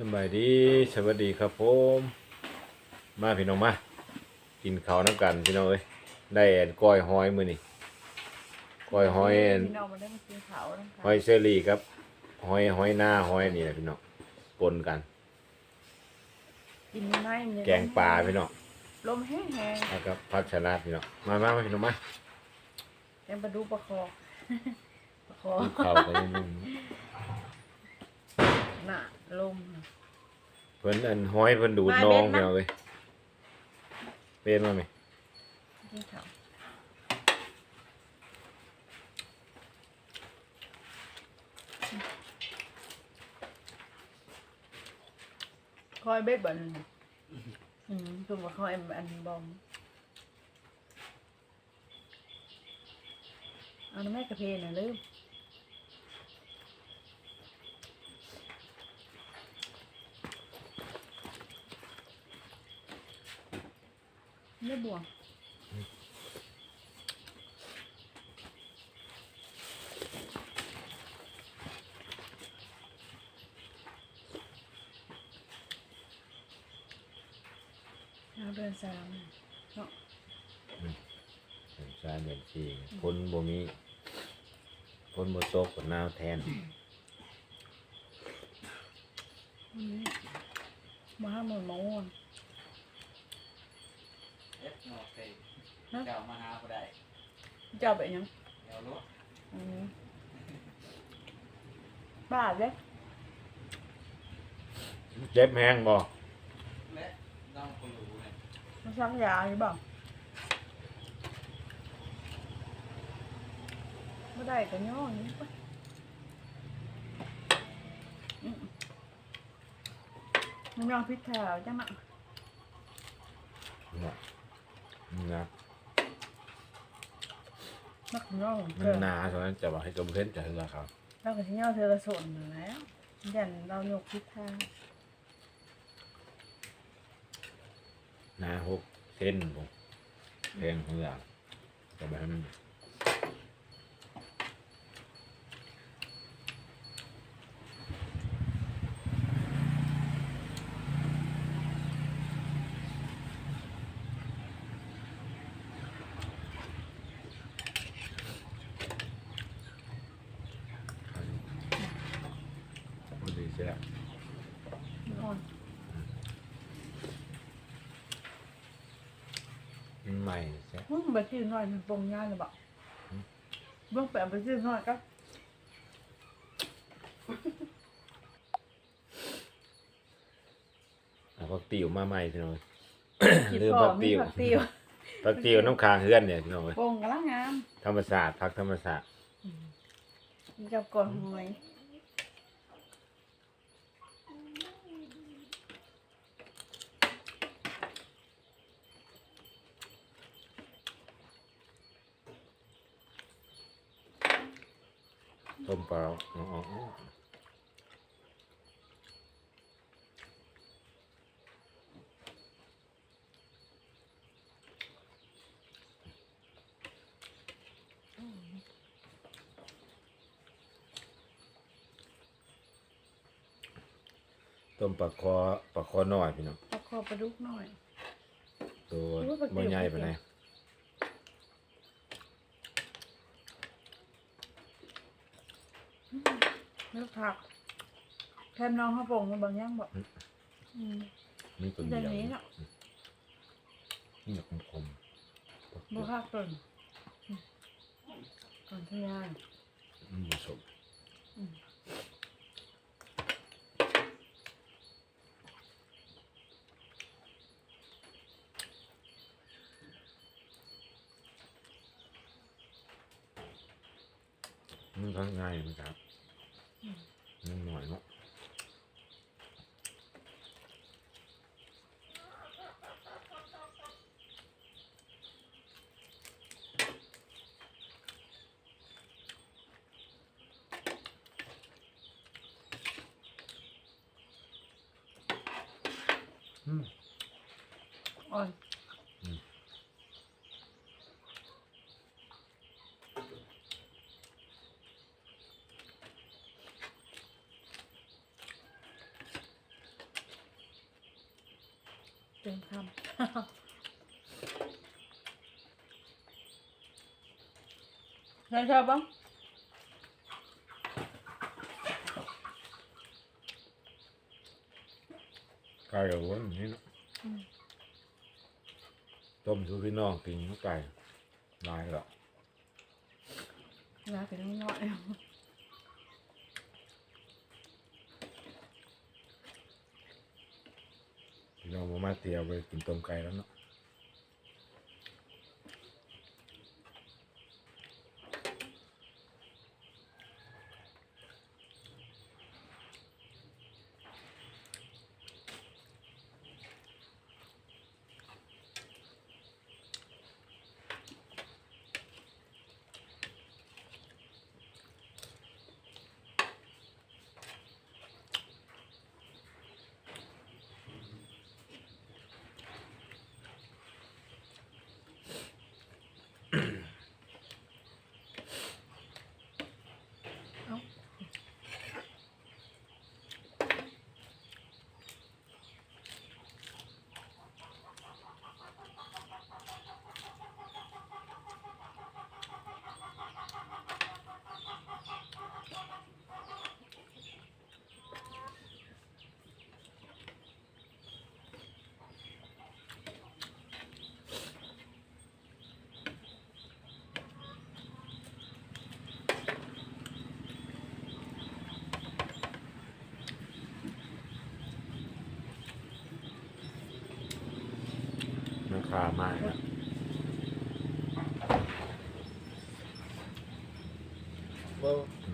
สบายดีสวัสดีครับผม มาพี่น้องมา กินข้าวน้ำกันพี่น้องเอ้ยได้แอนก้อยหอยมื้อนี้ก้อยหอยแอนพี่น้องมาได้มากินเขาวนะคะหอยเชอรี่ครับหอยหอยหน้าหอยนี่แหละพี่น้องปนกัน กินไม่มันจะแกงปลาพี่น้องลมแห้งแล้วก็ผักชะลัดพี่น้องมามามาพี่น้องมาๆแกงปลาดูปลาคอปลาคอกินข้าวกันนิดนึงน่ะ ลม เพิ่นอันหอยเพิ่นดูดมาน้องเบ็ดมาพี่น้องเอ้ยเป็นมาไหมกินเขาวคอยเบ็ดบ่อนนอืมคือว่าคอยอันบอมเอาน้ำแม่กระเพาน่ะลืม บวงเอาเดือนสามเนาะเห็นซาเหมือนชีพ้นบ่มีพ้นบ่ตกกับหนาวแทนอืมมาห้าหมื่นมะม่วง เอ็ดนอกไป ฮะ เจ้ามาหาบ่ได้เจ้าไปยังเดี๋ยวรถอืมบ้าเลยเจ็บแห้งบ่และน้องคนรู้เนี่ยมันซักยาอยู่บ้างไม่ได้กันย่ออย่างนี้ปะอืมมันยังพริกขาวจังอะนะนะ นักย่อมันเกินหนาฉะนั้นจะบอกให้กระเพื่อนจะเหือครับเราก็ที่ย่อเธอละสนอยู่แล้วยันเรายกพริกขาวหนาหกเส้นผมแพงเหือจะไปให้มัน พอดีเสียนอนมันใหม่เสียมึงไปซื้อน้อยมันปรุงย่างเลยบอกเบื้องแปะไปซื้อน้อยก็เอาพักติวมาใหม่พี่น้องขีดลืมคอพักมีติวผักติวพักติวน้ำค้างเฮือนเนี่ยพี่น้องเอ้ยปรุงกำลังงามธรรมศาสตร์พักธรรมศาสตร์มีกับก่อนหอย ต้มเปล่าอ๋ออ๋ออ๋อต้มปลาคอปลาคอน้อยพี่น้องเอาคอปลาดุกหน่อยตัวโอ้ยปลาเก๋บ่ใหญ่ปานใด เลือกผักแทมน้องข้าวโป่งมาบางอย่างบอกอืม มีตัวเดี๋เดียยววนี้เนาะนี่คมคมบ่คักก่อนอืมก่อนทยานอืมผสมอืม มันก็ง่ายเหมือนกันมันหน่อยเนาะอืมอ่อนต็มคำใช่ชอบ บ้างไก่กับวนนี่ เนาะต้มชูพี่น้องกินไก่ลายหรอกลา เป็นน้อยพี่น้องมามาเตียวไปกินต้มไก่แล้วเนาะ คามากนะ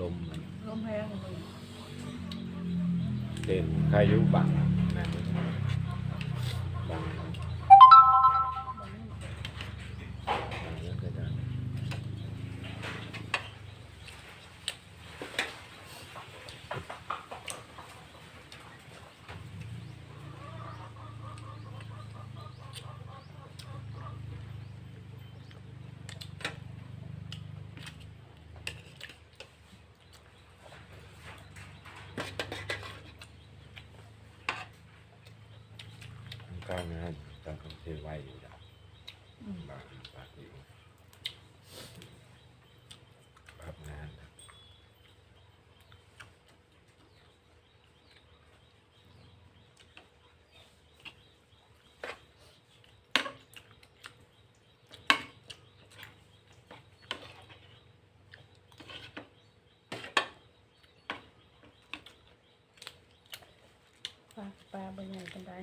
ลมมันลมแห้งเลยเต็มพายุบังนะบังบังเรื่องก็ได้ ข้างๆนั้นต อนกลางคืนไหวอยู่แล้วอืมบางปากอยู่พับงานปลาปลาเป็นไงกันได้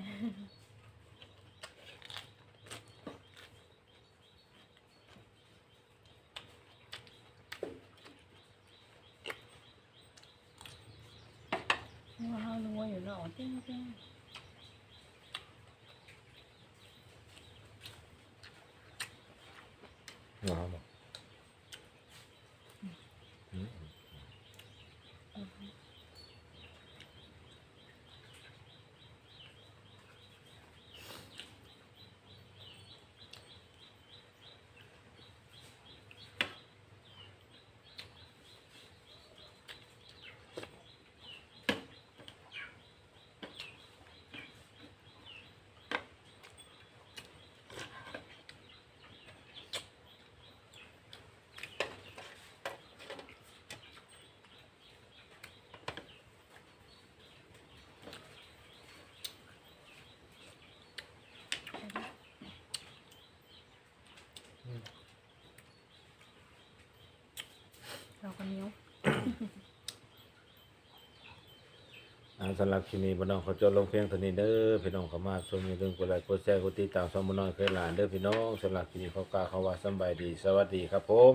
ว้าวนัว อยู่เนาะจริงจริง ว้าวบอกอืม เราคนนิ้วอ่าสำหรับคลิปนี้พี่น้องเขาจดลงเพียงเท่านี้เด้อพี่น้องเขามาชมอย่าลืมกดไลค์กดแชร์กดติดตามช่องมน้อยเคยหลานเด้อพี่น้องสำหรับคลิปนี้เขากล่าวคำว่าสำบายดี สวัสดีครับผม